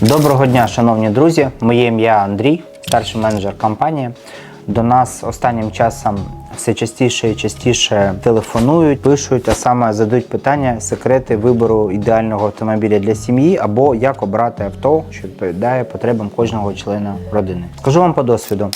Доброго дня, шановні друзі. Моє ім'я Андрій, старший менеджер компанії. До нас останнім часом все частіше і частіше телефонують, пишуть, а саме задають питання секрети вибору ідеального автомобіля для сім'ї або як обрати авто, що відповідає потребам кожного члена родини. Скажу вам по досвіду.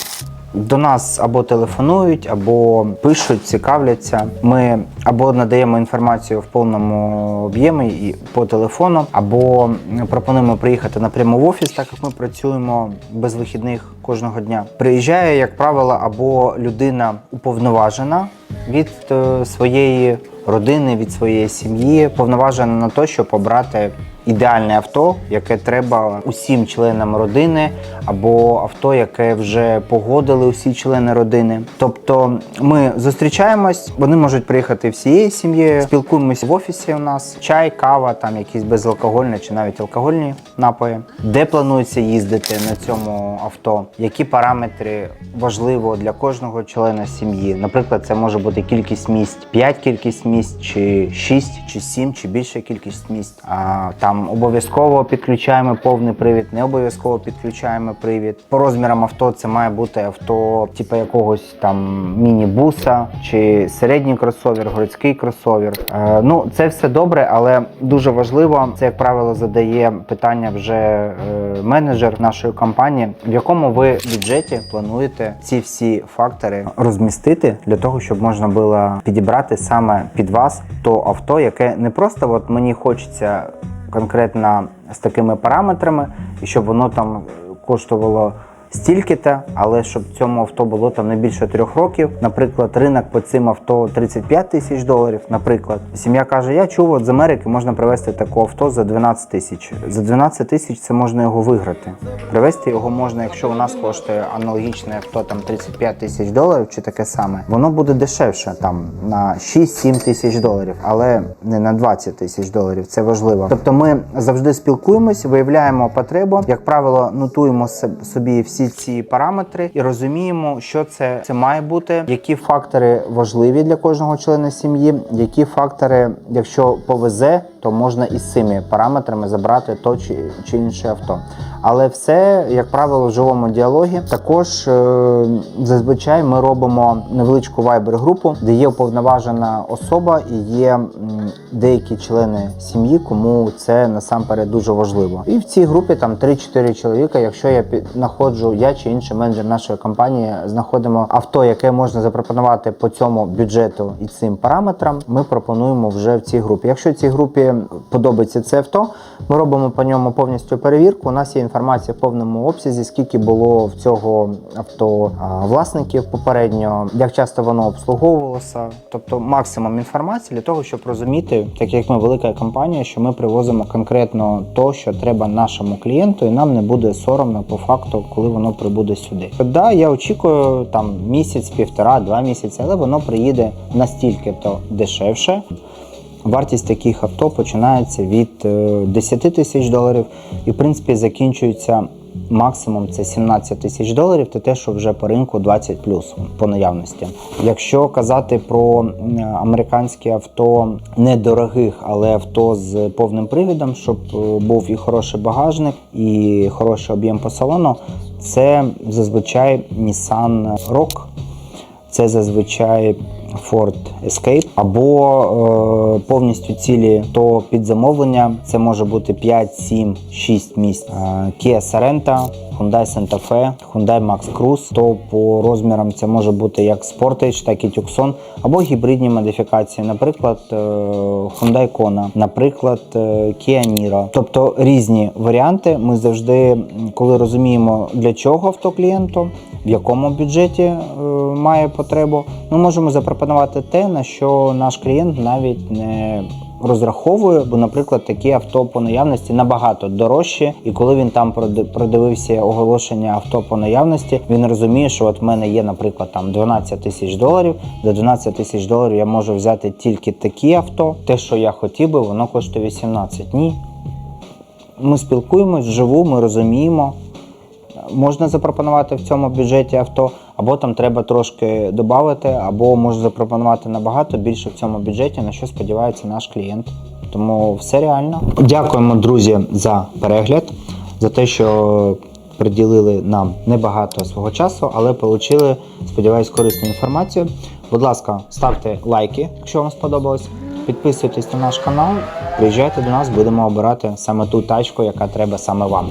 До нас або телефонують, або пишуть, цікавляться. Ми або надаємо інформацію в повному об'ємі і по телефону, або пропонуємо приїхати напряму в офіс, так як ми працюємо без вихідних кожного дня. Приїжджає, як правило, або людина уповноважена від е, своєї родини, від своєї сім'ї, повноважена на те, щоб обрати ідеальне авто, яке треба усім членам родини, або авто, яке вже погодили усі члени родини. Тобто ми зустрічаємось, вони можуть приїхати всією сім'єю, спілкуємося в офісі. У нас чай, кава, там якісь безалкогольні чи навіть алкогольні напої. Де планується їздити на цьому авто? Які параметри важливо для кожного члена сім'ї? Наприклад, це може бути кількість місць, 5 кількість місць, чи 6, чи 7, чи більша кількість місць. А там обов'язково підключаємо повний привід, не обов'язково підключаємо привід. По розмірам авто це має бути авто, типу якогось там міні-буса чи середній кросовер, городський кросовер. Е, ну це все добре, але дуже важливо. Це як правило задає питання вже е, менеджер нашої компанії, в якому ви бюджеті плануєте ці всі фактори розмістити для того, щоб можна було підібрати саме під вас то авто, яке не просто от мені хочеться конкретно з такими параметрами, і щоб воно там коштувало стільки-то, але щоб цьому авто було там не більше трьох років. Наприклад, ринок по цим авто 35 тисяч доларів. Наприклад, сім'я каже: Я чув, от з Америки можна привезти таке авто за 12 тисяч. За 12 тисяч це можна його виграти. Привезти його можна, якщо у нас коштує аналогічне авто там 35 тисяч доларів чи таке саме, воно буде дешевше там на 6-7 тисяч доларів, але не на 20 тисяч доларів. Це важливо. Тобто ми завжди спілкуємось, виявляємо потребу, як правило, нотуємо собі всі ці параметри і розуміємо, що це, це має бути, які фактори важливі для кожного члена сім'ї, які фактори, якщо повезе, то можна із цими параметрами забрати то чи, чи інше авто. Але все, як правило, в живому діалогі. Також е, зазвичай ми робимо невеличку вайбер-групу, де є уповноважена особа і є деякі члени сім'ї, кому це насамперед дуже важливо. І в цій групі там 3-4 чоловіка. Якщо я під- знаходжу, я чи інший менеджер нашої компанії знаходимо авто, яке можна запропонувати по цьому бюджету і цим параметрам, ми пропонуємо вже в цій групі. Якщо цій групі подобається це авто, ми робимо по ньому повністю перевірку. У нас є інформація в повному обсязі, скільки було в цього авто власників попередньо, як часто воно обслуговувалося. Тобто максимум інформації для того, щоб розуміти, так як ми велика компанія, що ми привозимо конкретно то, що треба нашому клієнту, і нам не буде соромно по факту, коли воно прибуде сюди. Да, я очікую там місяць, півтора, два місяці, але воно приїде настільки то дешевше. Вартість таких авто починається від е, 10 тисяч доларів і, в принципі, закінчується максимум це 17 тисяч доларів. Це те, що вже по ринку 20 плюс по наявності. Якщо казати про м, американські авто недорогих, але авто з повним привідом, щоб е, був і хороший багажник, і хороший об'єм по салону, це зазвичай Nissan Rogue. Це зазвичай Ford Escape або е, повністю цілі то під замовлення. Це може бути 5, 7, 6 місць. Е, Kia Sorento, Hyundai Santa Fe, Hyundai Max Cruise. То по розмірам це може бути як Sportage, так і Tucson, або гібридні модифікації, наприклад, е, Hyundai Kona, наприклад, е, Kia Niro. Тобто різні варіанти. Ми завжди, коли розуміємо, для чого авто клієнту, в якому бюджеті е, має потребу, ми можемо запропонувати те, на що наш клієнт навіть не розраховує, бо, наприклад, такі авто по наявності набагато дорожчі, і коли він там продивився оголошення авто по наявності, він розуміє, що от в мене є, наприклад, там 12 тисяч доларів. За 12 тисяч доларів я можу взяти тільки такі авто. Те, що я хотів би, воно коштує 18. Ні. Ми спілкуємось вживу, ми розуміємо. Можна запропонувати в цьому бюджеті авто, або там треба трошки додати, або можна запропонувати набагато більше в цьому бюджеті, на що сподівається наш клієнт. Тому все реально. Дякуємо, друзі, за перегляд. за те, що приділили нам небагато свого часу, але отримали, сподіваюсь, корисну інформацію. Будь ласка, ставте лайки, якщо вам сподобалось. Підписуйтесь на наш канал, приїжджайте до нас, будемо обирати саме ту тачку, яка треба саме вам.